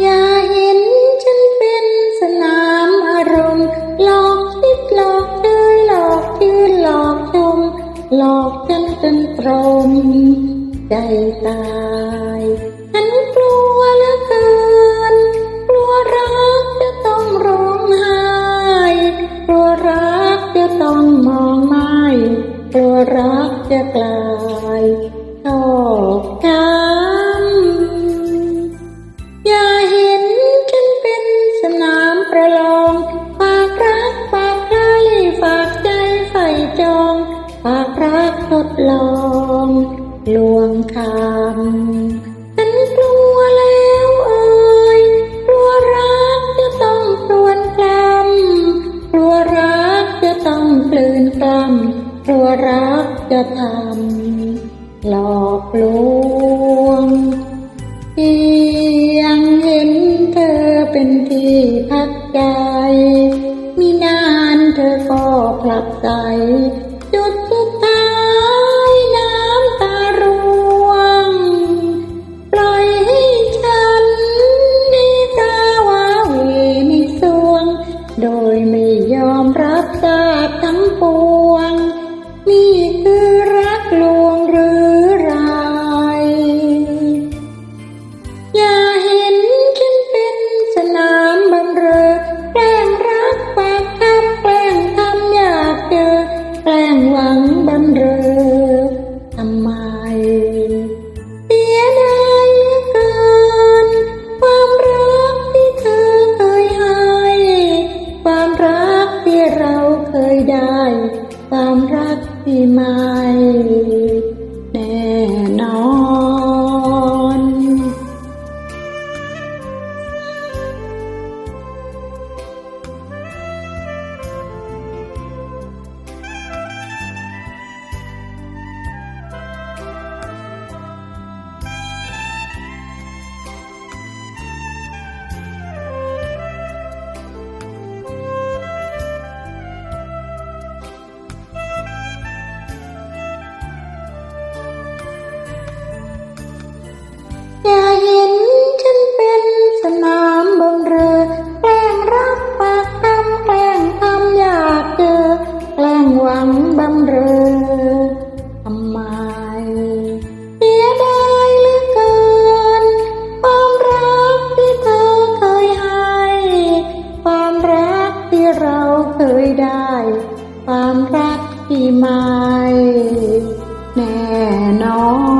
อย่าเห็นฉันเป็นสนามอารมณ์หลอกคิดหลอกเดยหลอกยืนหลอกชมหลอกจนจนตรมใจตายฉันกลัวเหลือเกิน กลัวรักจะต้องร้องไห้กลัวรักจะต้องมองไม่กลัวรักจะกลาย ฝากรักทดลองลวงคำฉันกลัวแล้วเอ่ยกลัวรักจะต้องครวนกลำกลัวรักจะต้องกลืนกลำกลัวรักจะทำหลอกลวงเพียงเห็นเธอเป็นที่พักใจ มีนานเธอก็ผลักใสจุ ความรักปีใหม่แน่นอน